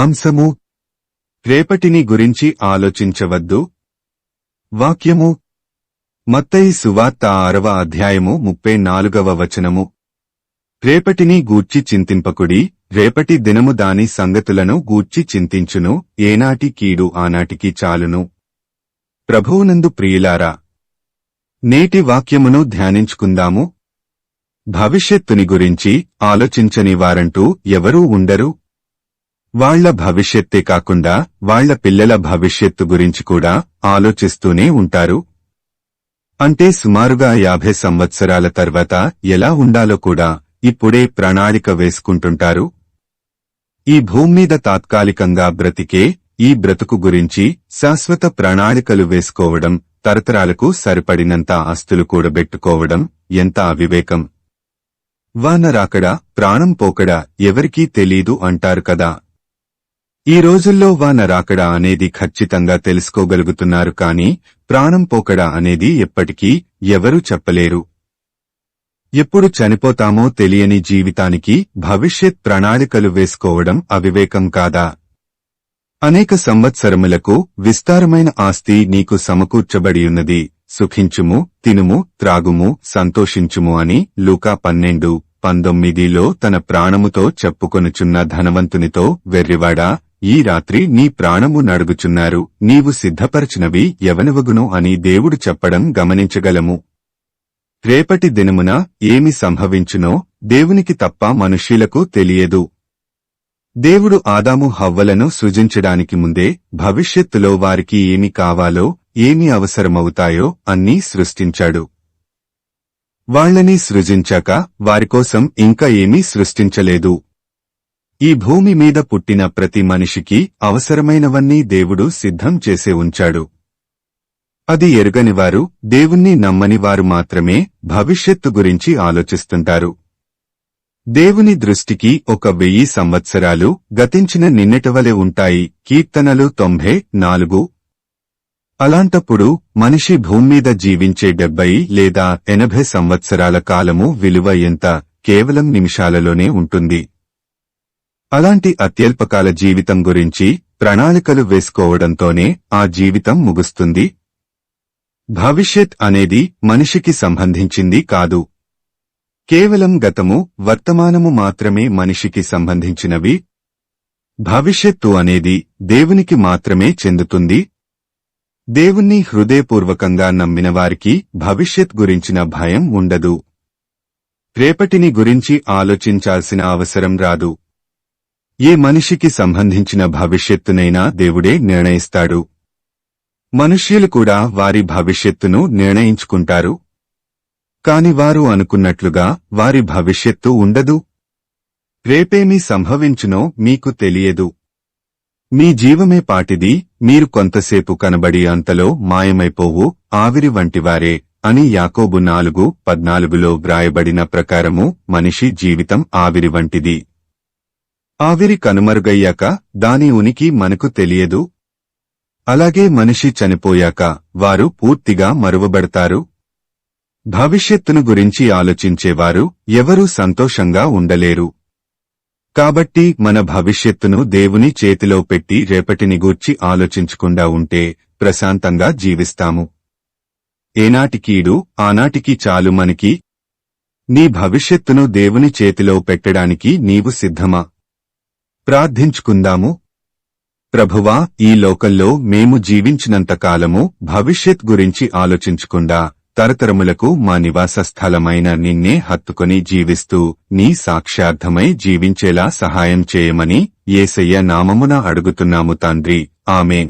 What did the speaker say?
అంశము రేపటిని గురించి ఆలోచించవద్దు. వాక్యము మత్తయి సువార్త ఆరవ అధ్యాయము ముప్పై నాలుగవ వచనము. రేపటిని గూర్చి చింతింపకుడి రేపటి దినము దాని సంగతులను గూర్చి చింతించును ఏనాటి కీడు ఆనాటికి చాలును. ప్రభువునందు ప్రియులారా నేటి వాక్యమును ధ్యానించుకుందాము. భవిష్యత్తుని గురించి ఆలోచించని వారంటూ ఎవరూ ఉండరు. వాళ్ళ భవిష్యత్తే కాకుండా వాళ్ళ పిల్లల భవిష్యత్తు గురించి కూడా ఆలోచిస్తూనే ఉంటారు. అంటే సుమారుగా యాభై సంవత్సరాల తర్వాత ఎలా ఉండాలో కూడా ఇప్పుడే ప్రణాళిక వేసుకుంటుంటారు. ఈ భూమి మీద తాత్కాలికంగా బ్రతికే ఈ బ్రతుకు గురించి శాశ్వత ప్రణాళికలు వేసుకోవడం తరతరాలకు సరిపడినంత ఆస్తులు కూడబెట్టుకోవడం ఎంత అవివేకం. వాన రాకడా ప్రాణం పోకడా ఎవరికీ తెలీదు అంటారు కదా. ఈ రోజుల్లో వాన రాకడా అనేది ఖచ్చితంగా తెలుసుకోగలుగుతున్నారు కాని ప్రాణం పోకడా అనేది ఎప్పటికీ ఎవరూ చెప్పలేరు. ఎప్పుడు చనిపోతామో తెలియని జీవితానికి భవిష్యత్ ప్రణాళికలు వేసుకోవడం అవివేకం కాదా? అనేక సంవత్సరములకు విస్తారమైన ఆస్తి నీకు సమకూర్చబడియున్నది సుఖించుము తినుము త్రాగుము సంతోషించుము అని లూకా పన్నెండు పంతొమ్మిదిలో తన ప్రాణముతో చెప్పుకొనుచున్న ధనవంతునితో వెర్రివాడా ఈ రాత్రి నీ ప్రాణము నడుగుచున్నారు. నీవు సిద్ధపరచినవి ఎవనవగునో అని దేవుడు చెప్పడం గమనించగలము. రేపటి దినమున ఏమి సంభవించునో దేవునికి తప్ప మనుష్యులకు తెలియదు. దేవుడు ఆదాము హవ్వలను సృజించడానికి ముందే భవిష్యత్తులో వారికి ఏమి కావాలో ఏమి అవసరమవుతాయో అన్నీ సృష్టించాడు. వాళ్ళని సృజించాక వారికోసం ఇంకా ఏమీ సృష్టించలేదు. ఈ భూమి మీద పుట్టిన ప్రతి మనిషికి అవసరమైనవన్నీ దేవుడు సిద్ధం చేసే ఉంచాడు. అది ఎరుగనివారు దేవుణ్ణి నమ్మని వారు మాత్రమే భవిష్యత్తు గురించి ఆలోచిస్తుంటారు. దేవుని దృష్టికి ఒక వెయ్యి సంవత్సరాలు గతించిన నిన్నటివలె ఉంటాయి. కీర్తనలు తొంభై నాలుగు. అలాంటప్పుడు మనిషి భూమ్మీద జీవించే డెబ్బై లేదా ఎనభై సంవత్సరాల కాలము విలువ ఎంత? కేవలం నిమిషాలలోనే ఉంటుంది. అలాంటి అత్యల్పకాల జీవితం గురించి ప్రణాళికలు వేసుకోవడంతోనే ఆ జీవితం ముగుస్తుంది. భవిష్యత్ అనేది మనిషికి సంబంధించింది కాదు. కేవలం గతము వర్తమానము మాత్రమే మనిషికి సంబంధించినవి. భవిష్యత్తు అనేది దేవునికి మాత్రమే చెందుతుంది. దేవుణ్ణి హృదయపూర్వకంగా నమ్మినవారికి భవిష్యత్ గురించిన భయం ఉండదు. రేపటిని గురించి ఆలోచించాల్సిన అవసరం రాదు. ఏ మనిషికి సంబంధించిన భవిష్యత్తునైనా దేవుడే నిర్ణయిస్తాడు. మనుష్యులు కూడా వారి భవిష్యత్తును నిర్ణయించుకుంటారు. కాని వారు అనుకున్నట్లుగా వారి భవిష్యత్తు ఉండదు. రేపేమీ సంభవించునో మీకు తెలియదు. మీ జీవమే పాటిది మీరు కొంతసేపు కనబడి అంతలో మాయమైపోవు ఆవిరి వంటివారే అని యాకోబు నాలుగు పద్నాలుగులో వ్రాయబడిన ప్రకారము మనిషి జీవితం ఆవిరి వంటిది. ఆవిరి కనుమరుగయ్యాక దాని ఉనికి మనకు తెలియదు. అలాగే మనిషి చనిపోయాక వారు పూర్తిగా మరువబడతారు. భవిష్యత్తును గురించి ఆలోచించేవారు ఎవరూ సంతోషంగా ఉండలేరు. కాబట్టి మన భవిష్యత్తును దేవుని చేతిలో పెట్టి రేపటిని గూర్చి ఆలోచించకుండా ఉంటే ప్రశాంతంగా జీవిస్తాము. ఏనాటికీడు ఆనాటికి చాలు మనకి. నీ భవిష్యత్తును దేవుని చేతిలో పెట్టడానికి నీవు సిద్ధమా? ప్రార్థించుకుందాము. ప్రభువా ఈ లోకంలో మేము జీవించినంత కాలము భవిష్యత్ గురించి ఆలోచించకుండా తరతరములకు మా నివాస స్థలమైన నిన్నే హత్తుకొని జీవిస్తూ నీ సాక్ష్యార్థమై జీవించేలా సహాయం చేయమని ఏసయ్య నామమున అడుగుతున్నాము తండ్రి. ఆమెన్.